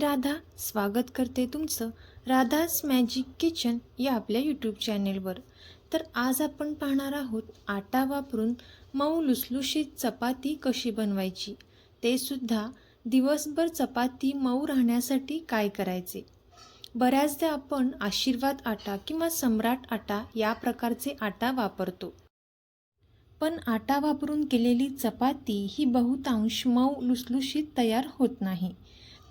राधा स्वागत करते तुमचं राधाज मॅजिक किचन या आपल्या यूट्यूब चॅनेलवर तर आज आपण पाहणार आहोत आटा वापरून मऊ लुसलुशीत चपाती कशी बनवायची? ते सुद्धा दिवसभर चपाती मऊ राहण्यासाठी काय करायचे? बऱ्याचदा आपण आशीर्वाद आटा किंवा सम्राट आटा या प्रकारचे आटा वापरतो. पण आटा वापरून केलेली चपाती ही बहुतांश मऊ लुसलुशीत तयार होत नाही.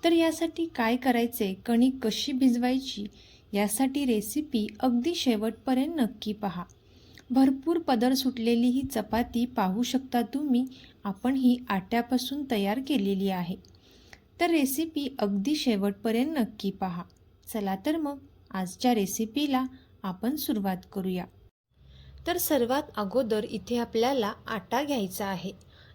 तर यासाठी काय करायचे? कणिक कशी भिजवायची? यासाठी रेसिपी अगदी शेवटपर्यंत नक्की पहा. भरपूर पदर सुटलेली ही चपाती पाहू शकता तुम्ही. आपण ही आट्यापासून तयार केलेली आहे. तर रेसिपी अगदी शेवटपर्यंत नक्की पहा. चला तर मग आजच्या रेसिपीला आपण सुरुवात करूया. तर सर्वात अगोदर इथे आपल्याला आटा घ्यायचा आहे.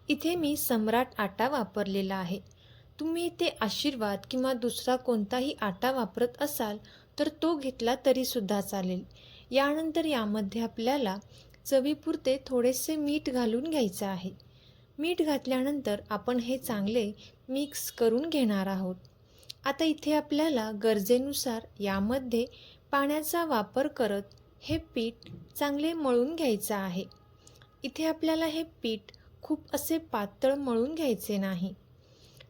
इथे मी सम्राट आटा वापरलेला आहे. तुम्ही ते आशीर्वाद किंवा दुसरा कोणताही आटा वापरत असाल तर तो घेतला तरीसुद्धा चालेल. यानंतर यामध्ये आपल्याला चवीपुरते थोडेसे मीठ घालून घ्यायचं आहे. मीठ घातल्यानंतर आपण हे चांगले मिक्स करून घेणार आहोत. आता इथे आपल्याला गरजेनुसार यामध्ये पाण्याचा वापर करत हे पीठ चांगले मळून घ्यायचं आहे. इथे आपल्याला हे पीठ खूप असे पातळ मळून घ्यायचे नाही.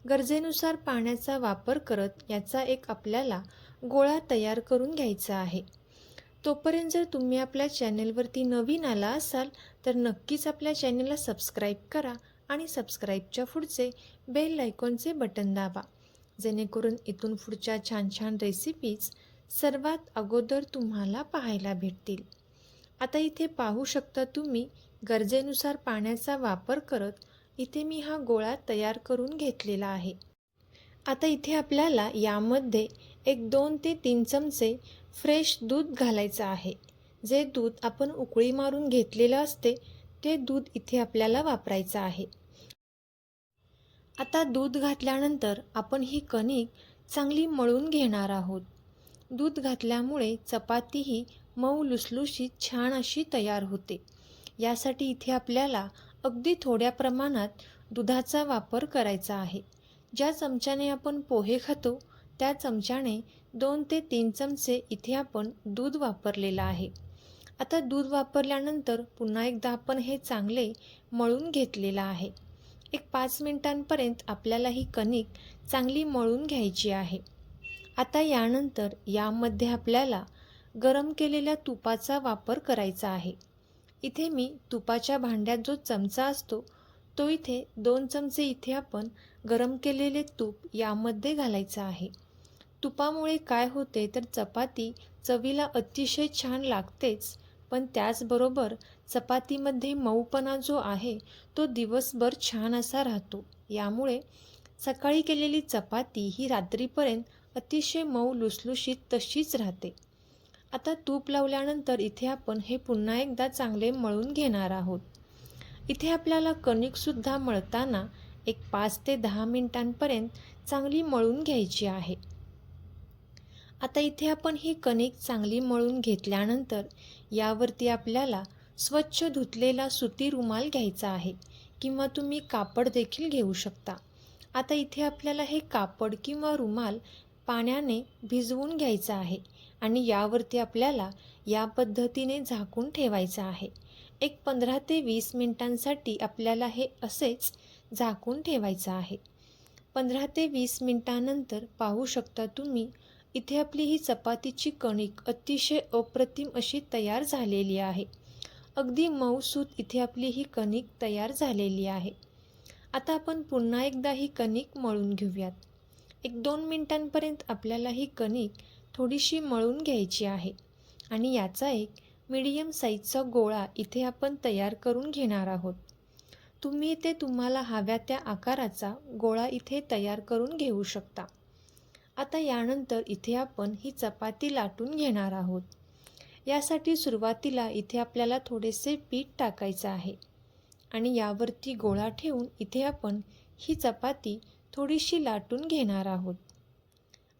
गरजेनुसार पाण्याचा वापर करत याचा एक आपल्याला गोळा तयार करून घ्यायचा आहे. तोपर्यंत जर तुम्ही आपल्या चॅनेलवरती नवीन आला असाल तर नक्कीच आपल्या चॅनेलला सबस्क्राईब करा आणि सबस्क्राईबच्या पुढचे बेल आयकॉनचे बटन दाबा. जेणेकरून इथून पुढच्या छान छान रेसिपीज सर्वात अगोदर तुम्हाला पाहायला भेटतील. आता इथे पाहू शकता तुम्ही गरजेनुसार पाण्याचा वापर करत इथे मी हा गोळा तयार करून घेतलेला आहे. आता इथे आपल्याला यामध्ये एक दोन ते तीन चमचे फ्रेश दूध घालायचं आहे. जे दूध आपण उकळी मारून घेतलेलं असते ते दूध इथे आपल्याला वापरायचं आहे. आता दूध घातल्यानंतर आपण ही कणिक चांगली मळून घेणार आहोत. दूध घातल्यामुळे चपाती ही मऊ लुसलुशीत छान अशी तयार होते. यासाठी इथे आपल्याला अगदी थोड्या प्रमाणात दुधाचा वापर करायचा आहे. ज्या चमच्याने आपण पोहे खातो त्या चमच्याने दोन ते तीन चमचे इथे आपण दूध वापरलेलं आहे. आता दूध वापरल्यानंतर पुन्हा एकदा आपण हे चांगले मळून घेतलेलं आहे. एक पाच मिनिटांपर्यंत आपल्याला ही कणिक चांगली मळून घ्यायची आहे. आता यानंतर यामध्ये आपल्याला गरम केलेल्या तुपाचा वापर करायचा आहे. इथे मी तुपाच्या भांड्यात जो चमचा असतो तो इथे दोन चमचे इथे आपण गरम केलेले तूप यामध्ये घालायचं आहे. तुपामुळे काय होते तर चपाती चवीला अतिशय छान लागतेच पण त्याचबरोबर चपातीमध्ये मऊपणा जो आहे तो दिवसभर छान असा राहतो. यामुळे सकाळी केलेली चपाती ही रात्रीपर्यंत अतिशय मऊ लुसलुशीत तशीच राहते. आता तूप लावल्यानंतर इथे आपण हे पुन्हा एकदा चांगले मळून घेणार आहोत. इथे आपल्याला कणिकसुद्धा मळताना एक पाच ते दहा मिनिटांपर्यंत चांगली मळून घ्यायची आहे. आता इथे आपण ही कणिक चांगली मळून घेतल्यानंतर यावरती आपल्याला स्वच्छ धुतलेला सुती रुमाल घ्यायचा आहे किंवा तुम्ही कापड देखील घेऊ शकता. आता इथे आपल्याला हे कापड किंवा रुमाल पाण्याने भिजवून घ्यायचं आहे आणि यावरती आपल्याला या पद्धतीने झाकून ठेवायचं आहे. एक पंधरा ते वीस मिनटांसाठी आपल्याला हे असेच झाकून ठेवायचं आहे. पंधरा ते वीस मिनटानंतर पाहू शकता तुम्ही इथे आपली ही चपातीची कणिक अतिशय अप्रतिम अशी तयार झालेली आहे. अगदी मऊसूत इथे आपली ही कणिक तयार झालेली आहे. आता आपण पुन्हा एकदा ही कणिक मळून घेऊयात. एक दोन मिनिटांपर्यंत आपल्याला ही कणिक थोडीशी मळून घ्यायची आहे. आणि याचा एक मीडियम साईजचा गोळा इथे आपण तयार करून घेणार आहोत. तुम्ही इथे तुम्हाला हव्या त्या आकाराचा गोळा इथे तयार करून घेऊ शकता. आता यानंतर इथे आपण ही चपाती लाटून घेणार आहोत. यासाठी सुरुवातीला इथे आपल्याला थोडेसे पीठ टाकायचं आहे. आणि यावरती गोळा ठेवून इथे आपण ही चपाती थोडीशी लाटून घेणार आहोत.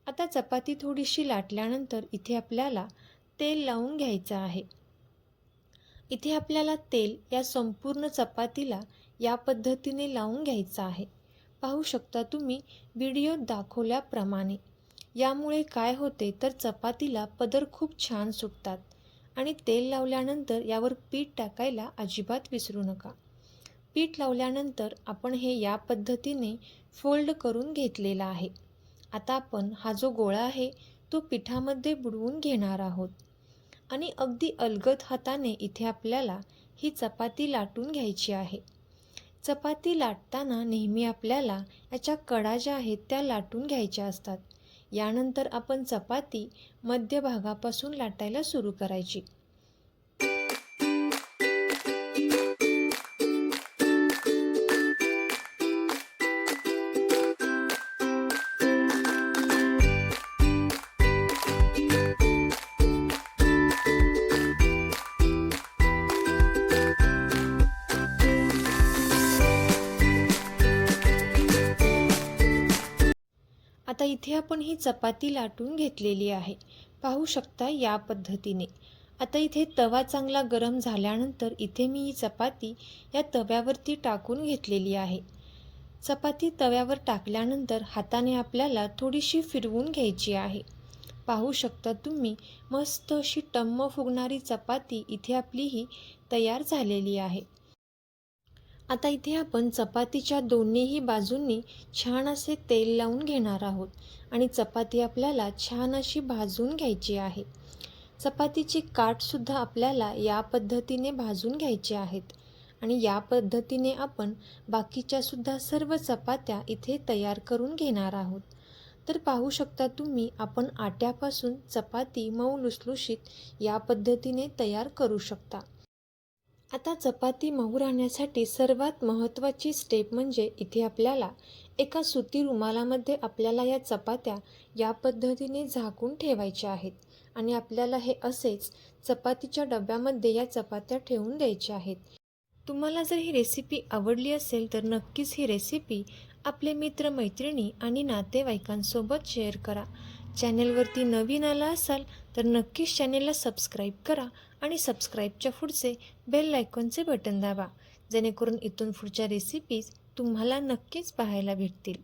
आता चपाती थोडीशी लाटल्यानंतर इथे आपल्याला तेल लावून घ्यायचं आहे. इथे आपल्याला तेल या संपूर्ण चपातीला या पद्धतीने लावून घ्यायचं आहे. पाहू शकता तुम्ही व्हिडिओत दाखवल्याप्रमाणे. यामुळे काय होते तर चपातीला पदर खूप छान सुटतात आणि तेल लावल्यानंतर यावर पीठ टाकायला अजिबात विसरू नका. पीठ लावल्यानंतर आपण हे या पद्धतीने फोल्ड करून घेतलेला आहे. आता आपण हा जो गोळा आहे तो पिठामध्ये बुडवून घेणार आहोत. आणि अगदी अलगद हाताने इथे आपल्याला ही चपाती लाटून घ्यायची आहे. चपाती लाटताना नेहमी आपल्याला याच्या कडा ज्या आहेत त्या लाटून घ्यायच्या असतात. यानंतर आपण चपाती मध्यभागापासून लाटायला सुरू करायची. आता इथे आपण ही चपाती लाटून घेतलेली आहे. पाहू शकता या पद्धतीने. आता इथे तवा चांगला गरम झाल्यानंतर इथे मी ही चपाती या तव्यावरती टाकून घेतलेली आहे. चपाती तव्यावर टाकल्यानंतर हाताने आपल्याला थोडीशी फिरवून घ्यायची आहे. पाहू शकता तुम्ही मस्त अशी टम्म फुगणारी चपाती इथे आपली ही तयार झालेली आहे. आता इथे आपण चपातीच्या दोन्हीही बाजूंनी छान असे तेल लावून घेणार आहोत. आणि चपाती आपल्याला छान अशी भाजून घ्यायची आहे. चपातीची काठसुद्धा आपल्याला या पद्धतीने भाजून घ्यायचे आहेत. आणि या पद्धतीने आपण बाकीच्यासुद्धा सर्व चपात्या इथे तयार करून घेणार आहोत. तर पाहू शकता तुम्ही आपण आट्यापासून चपाती मऊ लुसलुशीत या पद्धतीने तयार करू शकता. आता चपाती मऊ राहण्यासाठी सर्वात महत्त्वाची स्टेप म्हणजे इथे आपल्याला एका सुती रुमालामध्ये आपल्याला या चपात्या या पद्धतीने झाकून ठेवायच्या आहेत. आणि आपल्याला हे असेच चपातीच्या डब्यामध्ये या चपात्या ठेवून द्यायच्या आहेत. तुम्हाला जर ही रेसिपी आवडली असेल तर नक्कीच ही रेसिपी आपले मित्र मैत्रिणी आणि नातेवाईकांसोबत शेअर करा. चॅनेलवरती नवीन आला असाल तर नक्कीच चॅनेलला सबस्क्राईब करा आणि सबस्क्राईबच्या पुढचे बेल आयकॉनचे बटन दाबा जेणेकरून इथून पुढच्या रेसिपीज तुम्हाला नक्कीच पाहायला भेटतील.